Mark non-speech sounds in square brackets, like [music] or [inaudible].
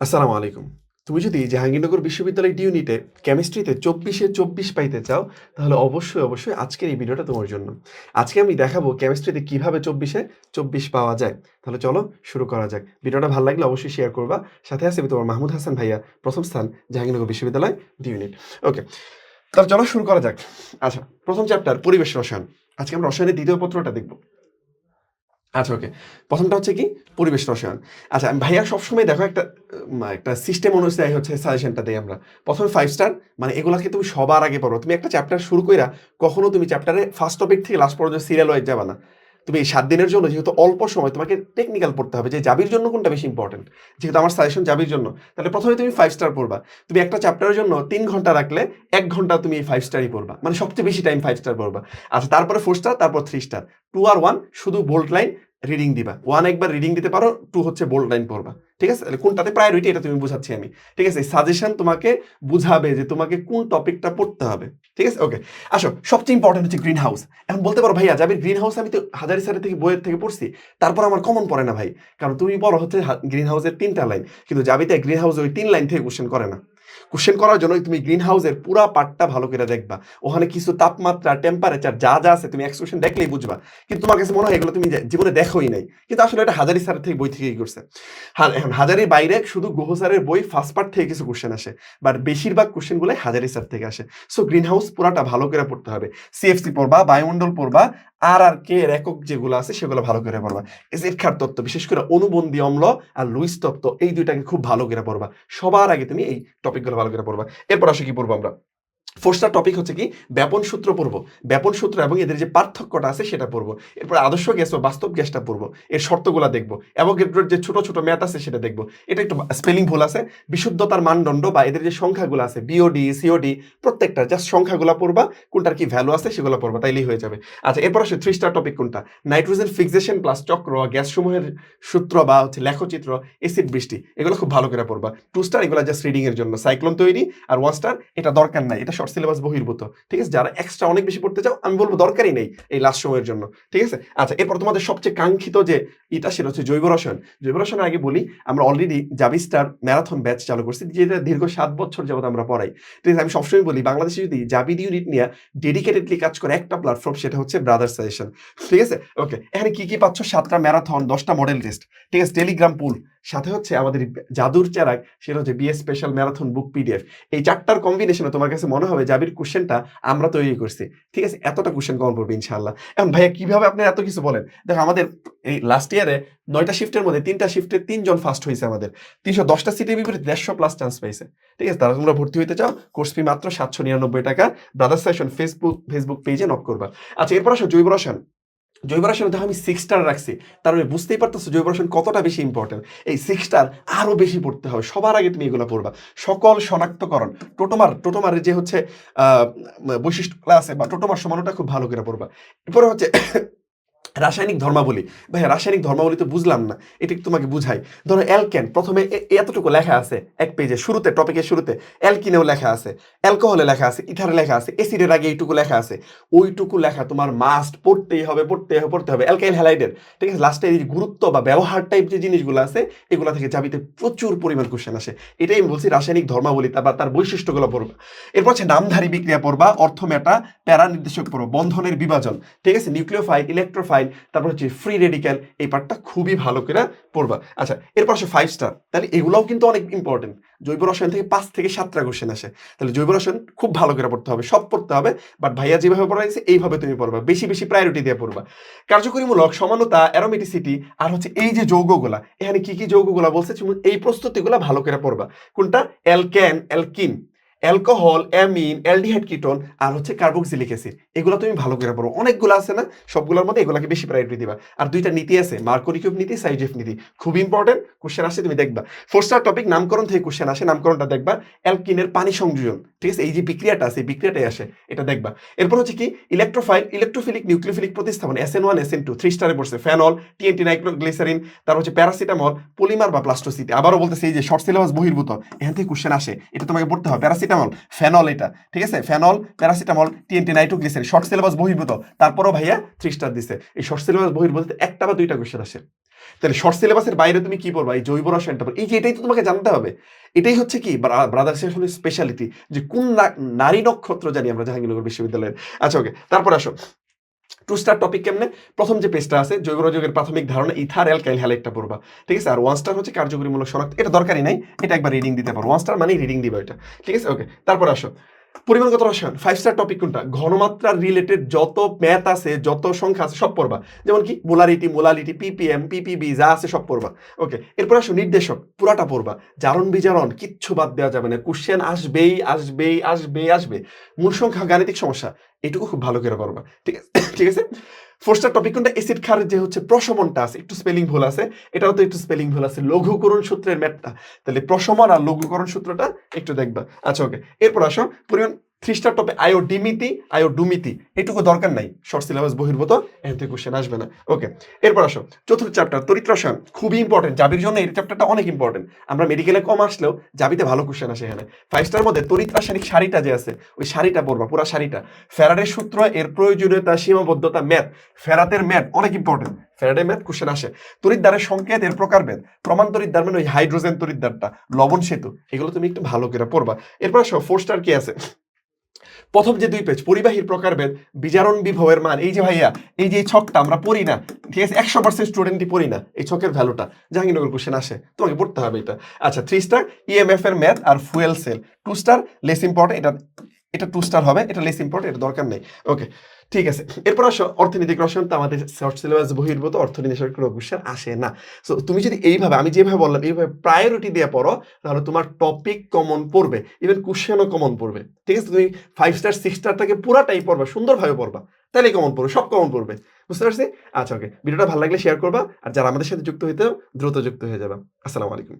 আসসালামু আলাইকুম। তুমি যদি জাহাঙ্গীরনগর বিশ্ববিদ্যালয় ইউনিটে কেমিস্ট্রিতে চব্বিশে চব্বিশ পাইতে চাও, তাহলে অবশ্যই অবশ্যই আজকের এই ভিডিওটা তোমার জন্য। আজকে আমি দেখাবো কেমিস্ট্রিতে কীভাবে চব্বিশে চব্বিশ পাওয়া যায়। তাহলে চলো শুরু করা যাক। ভিডিওটা ভালো লাগলে অবশ্যই শেয়ার করবা। সাথে আমি তোমার মাহমুদ হাসান ভাইয়া, প্রথম স্থান, জাহাঙ্গীরনগর বিশ্ববিদ্যালয় ডি ইউনিট ওকে তাহলে চলো শুরু করা যাক। আচ্ছা প্রথম চ্যাপ্টার পরিবেশ রসায়ন। আজকে আমরা রসায়নের দ্বিতীয় পত্রটা দেখব। আচ্ছা ওকে প্রথমটা হচ্ছে কি? পরিবেশ রসায়ন। আচ্ছা ভাইয়া সবসময় দেখো একটা একটা সিস্টেম অনুযায়ী হচ্ছে সাজেশনটা দেয় আমরা। প্রথমে ফাইভ স্টার মানে এগুলাকে তুমি সবার আগে পড়ো। তুমি একটা চ্যাপ্টার শুরু কইরা কখনো তুমি চ্যাপ্টারে ফার্স্ট টপিক থেকে লাস্ট পর্যন্ত সিরিয়াল ওয়াইজ যাবে না। তুমি এই সাত দিনের জন্য যেহেতু অল্প সময় তোমাকে টেকনিক্যাল পড়তে হবে যে জাবির জন্য কোনটা বেশি ইম্পর্টেন্ট যেহেতু আমার সাজেশন জাবির জন্য, তাহলে প্রথমে তুমি ফাইভ স্টার পড়বা। তুমি একটা চ্যাপ্টারের জন্য তিন ঘণ্টা রাখলে এক ঘণ্টা তুমি এই ফাইভ স্টারই পড়বা। মানে সবচেয়ে বেশি টাইম ফাইভ স্টার পড়বা। আচ্ছা তারপরে ফোর স্টার তারপর থ্রি স্টার টু আর ওয়ান শুধু বোল্ট লাইন রিডিং দিবা। ওয়ান একবার রিডিং দিতে পারো টু হচ্ছে বোল্ড লাইন পড়বা। ঠিক আছে? তাহলে কোনটাতে প্রায়োরিটি এটা তুমি বুঝাচ্ছি আমি। ঠিক আছে? সাজেশন তোমাকে বুঝাবে যে তোমাকে কোন টপিকটা পড়তে হবে। ঠিক আছে? ওকে আসো, সবচেয়ে ইম্পর্টেন্ট হচ্ছে গ্রিন হাউস এখন বলতে পারো, ভাইয়া, যাবে গ্রিন হাউস আমি তো হাজারি স্যারের থেকে বইয়ের থেকে পড়ছি। তারপর আমার কমন পড়ে না ভাই। কারণ তুমি বলো হচ্ছে গ্রিন হাউসের তিনটা লাইন কিন্তু যাবিতে গ্রিন হাউস ওই তিন লাইন থেকে কোশ্চেন করে না। কোশ্চেন করার জন্য তুমি গ্রিন হাউসের পুরা পার্টটা ভালো করে দেখবা। ওখানে কিছু তাপমাত্রা টেম্পারেচার যা যা আছে তুমি এক্সপ্রেশন দেখলেই বুঝবা। কিন্তু তোমার কাছে মনে হয় এগুলো তুমি জীবনে দেখোই নাই। কিন্তু আসলে এটা হাজারি স্যারের থেকে বই থেকেই করছে। হাজারির বাইরে শুধু গ্রহ স্যারের বই ফার্স্ট পার্ট থেকে কিছু কোশ্চেন আসে। বাট বেশিরভাগ কোশ্চেনগুলো হাজারি স্যার থেকে আসে। সো গ্রিন হাউস পুরাটা ভালো করে পড়তে হবে। সিএফসি পড়বা, বায়ুমণ্ডল পড়বা আর আর কে এর একক যেগুলো আছে সেগুলো ভালো করে পড়বা। এসিড খার তত্ত্ব, বিশেষ করে অনুবন্ধী অম্ল আর লুইস তত্ত্ব, এই দুইটাকে খুব ভালো করে পড়বা। সবার আগে তুমি এই টপিকগুলো ভালো করে পড়বা। এরপর আসে কি পড়ব আমরা? ফোর্সটার টপিক হচ্ছে কি? ব্যাপন সূত্র পড়ব। ব্যাপন সূত্র এবং এদের যে পার্থক্যটা আছে সেটা পড়ব। এরপর আদর্শ গ্যাস বা বাস্তব গ্যাসটা পড়ব। এর শর্তগুলো দেখব। এবং এর যে ছোট ছোট ম্যাথ আছে সেটা দেখব। এটা একটু স্পেলিং ভুল আছে। বিশুদ্ধতার মানদণ্ড বা এদের যে সংখ্যাগুলো আছে বিওডি সিওডি প্রত্যেকটা জাস্ট সংখ্যাগুলো পড়বা। কোনটার কি ভ্যালু আছে সেগুলো পড়বা। তাইলেই হয়ে যাবে। আচ্ছা এরপর আসে থ্রি স্টার টপিক কোনটা? নাইট্রোজেন ফিক্সেশন প্লাস চক্র গ্যাস সমূহের সূত্র বা হচ্ছে লেখচিত্র এসিড বৃষ্টি, এগুলো খুব ভালো করে পড়বা। টু স্টার এগুলো জাস্ট রিডিং এর জন্য। সাইক্লোন তৈরি আর ওয়ান স্টার এটা দরকার নাই। এটা শর্ট সিলেবাস বহির্ভূত। ঠিক আছে? যারা এক্সট্রা অনেক বেশি পড়তে চাও, আমি বলব দরকারই নেই এই লাস্ট সময়ের জন্য। ঠিক আছে? আচ্ছা এরপর তোমাদের সবচেয়ে কাঙ্ক্ষিত যে এটা সেটা হচ্ছে জৈব রসায়ন। জৈব রসায়নের আগে বলি, আমরা অলরেডি জাবি স্টার ম্যারাথন ব্যাচ চালু করছি, যেটা দীর্ঘ সাত বছর যাবত আমরা পড়াই। ঠিক আছে? আমি সবসময় বলি, বাংলাদেশে যদি জাবি ইউনিট নিয়ে ডেডিকেটেডলি কাজ করে একটা প্ল্যাটফর্ম সেটা হচ্ছে ব্রাদার সাজেশন ঠিক আছে? ওকে এখানে কি কি পাচ্ছ? সাতটা ম্যারাথন দশটা মডেল টেস্ট ঠিক আছে? টেলিগ্রাম পুল সাথে হচ্ছে আমাদের জাদুর চেরাগ, সেটা হচ্ছে BS special marathon book PDF এই চারটার কম্বিনেশনে তোমার কাছে মনে হবে জাবির কোশ্চেনটা আমরা তৈরি করছি। ঠিক আছে? এতটা কোশ্চেন কমন পড়বে ইনশাল্লাহ এখন ভাইয়া, কীভাবে আপনি এত কিছু বলেন? দেখো, আমাদের এই লাস্ট ইয়ারে নয়টা শিফটের মধ্যে তিনটা শিফটে তিনজন ফার্স্ট হয়েছে আমাদের। তিনশো দশটা সিটের বিপরীতে দেড়শো প্লাস চান্স পাইছে। ঠিক আছে? তারা তোমরা ভর্তি হইতে চাও। কোর্স ফি মাত্র সাতশো নিরানব্বই টাকা। ব্রাদার সেশন ফেসবুক ফেসবুক পেজে নক করবা। আচ্ছা এরপর আসো জৈব রসায়ন জৈব রসায়নে দেখো আমি সিক্স স্টার রাখছি। তার মানে বুঝতেই পারতেছো জৈব রসায়ন কতটা বেশি ইম্পর্টেন্ট এই সিক্স স্টার আরও বেশি পড়তে হবে। সবার আগে তুমি এগুলো পড়বা। সকল শনাক্তকরণ, টোটোমার টোটোমার যে হচ্ছে বৈশিষ্ট্য ক্লাস আছে বা টোটোমার সমানটা খুব ভালো করে পড়বা। এরপরে হচ্ছে রাসায়নিক ধর্মাবলী। ভাই রাসায়নিক ধর্মাবলী তো বুঝলাম না, এটা তোমাকে বুঝাই? ধরো অ্যালকেন, প্রথমে এতটুকু লেখা আছে, এক পেজে শুরুতে টপিকের শুরুতে, অ্যালকিনেও লেখা আছে, অ্যালকোহলে লেখা আছে, ইথারে লেখা আছে এসিডের আগে এইটুকু লেখা আছে, ওইটুকু লেখা তোমার মাস্ট পড়তেই হবে পড়তেই হবে, পড়তে হবে অ্যালকাইল হ্যালাইডের ঠিক আছে লাস্টে এই গুরুত্ব বা ব্যবহার টাইপ যে জিনিসগুলো আছে, এগুলো থেকে চাবিতে প্রচুর পরিমাণ কোশ্চেন আসে। এটাই আমি বলছি রাসায়নিক ধর্মাবলী বা তার বৈশিষ্ট্যগুলো পড়বা। এরপর হচ্ছে নামধারী বিক্রিয়া পড়বা অর্থমেটা প্যারা নির্দেশক পড়বা, বন্ধনের বিভাজন। ঠিক আছে নিউক্লিওফাইল ইলেকট্রোফাইল তারপর হচ্ছে ফ্রি রেডিক্যাল এই পার্টটা খুবই ভালো করে পড়বা। আচ্ছা এরপর আসে ফাইভ স্টার তাহলে এগুলোও কিন্তু অনেক ইম্পর্টেন্ট জৈব রসায়ন থেকে পাঁচ থেকে সাতটা কোশ্চেন আসে। তাহলে জৈব রসায়ন খুব ভালো করে পড়তে হবে, সব পড়তে হবে বাট ভাইয়া যেভাবে পড়াইছে এইভাবে তুমি পড়বা। বেশি বেশি প্রায়োরিটি দিয়ে পড়বা। কার্যকরীমূলক সমানতা অ্যারোমেটিসিটি আর হচ্ছে এই যে যৌগগুলা, এখানে কি কি যৌগগুলা বলছে এই প্রস্তুতিগুলা ভালো করে পড়বা। কোনটা? Alkane alkene alcohol amine aldehyde ketone আর হচ্ছে কার্বক্সিলিক অ্যাসিড এগুলো তুমি ভালো করে পড়ো। অনেকগুলো আছে না, সবগুলোর মধ্যে এগুলোকে বেশি প্রায়োরিটি দিবা। আর দুইটা নীতি আছে মার্কোরিকিউব নীতি সাইজেফ নীতি। খুব ইম্পর্টেন্ট কোশ্চেন আসে তুমি দেখবা। ফোর স্টার টপিক নামকরণ থেকে কোশ্চেন আসে, নামকরণটা দেখবা। অ্যালকিনের পানি সংযোজন, ঠিক আছে? এই যে বিক্রিয়াটা আছে বিক্রিয়াটাই আসে, এটা দেখবা। এরপর হচ্ছে কি ইলেকট্রোফাইল ইলেকট্রোফিলিক নিউক্লিওফিলিক প্রতিস্থাপন S N one S N two three স্টারে পড়ছে ফেনল টিএনটি নাইট্রোগ্লিসারিন তার হচ্ছে প্যারাসিটামল পলিমার বা প্লাস্টোসিটি আবারও বলতেছে, এই যে শর্ট সিলেবাস বহির্ভূত, এখান থেকে কোশ্চেন আসে, এটা তোমাকে পড়তে হবে প্যারাসিটামল ফেনল এটা, ঠিক আছে? Phenol paracetamol TNT nitroglycerin short syllabus বহির্ভূত। তারপরও ভাইয়া থ্রি স্টার দিছে। এই শর্ট সিলেবাস বহির্ভূত একটা বা দুইটা কোশ্চেন আসে। তাহলে শর্ট সিলেবাসের বাইরে তুমি কি পড়বা এই জৈব রসায়নটা। এই যে এটাই তো তোমাকে জানতে হবে। এটাই হচ্ছে কি ব্রাদার্স স্পেশালিটি যে কোন নারী নক্ষত্র জানি আমরা জাহাঙ্গীরনগর বিশ্ববিদ্যালয়ের। আচ্ছা ওকে তারপর আসো। টু স্টার টপিক কেমনে? প্রথম যে পেজটা আছে, জৈব যৌগের প্রাথমিক ধারণা ইথার অ্যালকাইল হ্যালাইটটা পড়বা। ঠিক আছে? আর ওয়ান স্টার হচ্ছে কার্যকরীমূলক শনাক্ত এটা দরকারই নাই, এটা একবার রিডিং দিতে পারো। ওয়ান স্টার মানে রিডিং দিবা এটা। ঠিক আছে? ওকে তারপর আসো। পরিমাণগত রসায়ন ফাইভ স্টার টপিক কোনটা? ঘনমাত্রার রিলেটেড যত ম্যাথ আছে, যত সংখ্যা আছে, সব পড়বা। যেমন কি মোলারিটি মোলালিটি পিপিএম পিপিবি যা আছে সব পড়বা। ওকে এরপর আসো নির্দেশক, পুরাটা পড়বা। জারণ বিজারণ, কিচ্ছু বাদ দেওয়া যাবে না। কোশ্চেন আসবেই আসবেই আসবেই, আসবে। মূল সংখ্যা গাণিতিক সমস্যা, এটুকু খুব ভালো করে করবা। ঠিক আছে? [coughs] ঠিক আছে? ফোর স্টার টপিক কোনটা? এসিড ক্ষারের যে হচ্ছে প্রশমনটা আছে, একটু স্পেলিং ভুল আছে এটাও তো একটু স্পেলিং ভুল আছে। লঘুকরণ সূত্রের ম্যাপটা তাহলে প্রশমন আর লঘুকরণ সূত্রটা একটু দেখবা। আচ্ছা ওকে এরপর আসো, পরিমাণ থ্রি স্টার টপে আয়ো ডিমিতি, আয়ো ডুমিতি, এটুকু দরকার নাই। শর্ট সিলেবাস বহির্ভূত থেকে কোশ্চেন আসবে না। ওকে এরপর আসো। চতুর্থ চ্যাপ্টার তরিত খুবই ইম্পর্টেন্ট জাবির জন্য এই চ্যাপ্টারটা অনেক ইম্পর্টেন্ট আমরা মেডিকেলে কম আসলেও জাবিতে ভালো কোশ্চেন আসে এখানে। ফাইভ স্টার মধ্যে তরিত রাসায়নিক শাড়িটা যে আছে, ওই শাড়িটা পড়বা, পুরো শাড়িটা ফেরাডের সূত্র, এর প্রয়োজনীয়তা, সীমাবদ্ধতা ম্যাথ ফেরাতের ম্যাথ অনেক ইম্পর্টেন্ট ফেরাডে ম্যাথ কোশ্চেন আসে। তরিদ্দারের সংকেত, এর প্রকারভেদ প্রমাণ তরিদ্দার মানে ওই হাইড্রোজেন তরিদ্দারটা লবণ সেতু। এগুলো তুমি একটু ভালো করে পড়বা। এরপর আসো ফোর স্টার কি আছে? প্রথম যে দুই পেজ পরিবাহীর প্রকারভেদ, বিজারণ বিভবের মান, এই যে ভাইয়া, এই যে ছকটা আমরা পড়ি না, ঠিক আছে? একশো পার্সেন্ট স্টুডেন্টই পড়ি না এই ছকের ভ্যালুটা। জাহাঙ্গীরনগর কোশ্চেন আসে, তোমাকে পড়তে হবে এটা। আচ্ছা থ্রি স্টার ইএমএফ এর ম্যাথ আর fuel cell two star less important এটা এটা টু স্টার হবে, এটা লেস ইম্পর্টেন্ট এটা দরকার নেই। ওকে ঠিক আছে। এরপর আসো, অর্থনৈতিক তো আমাদের শর্ট সিলেবাস বহির্ভূত অর্থনীতি কোনো কোশ্চেন আসে না। সো তুমি যদি এইভাবে, আমি যেভাবে বললাম, এইভাবে প্রায়োরিটি দিয়ে পড়ো, তাহলে তোমার টপিক কমন পড়বে ইভেন কোশ্চেনও কমন পড়বে। ঠিক আছে? তুমি ফাইভ স্টার সিক্স স্টার থেকে পুরাটাই পড়বা, সুন্দরভাবে পড়বা তাহলে কমন পড়বে, সব কমন পড়বে। বুঝতে পারছি? আচ্ছা ওকে ভিডিওটা ভালো লাগলে শেয়ার করবা, আর যারা আমাদের সাথে যুক্ত হইতে দ্রুত যুক্ত হয়ে যাবা। আসসালামু আলাইকুম।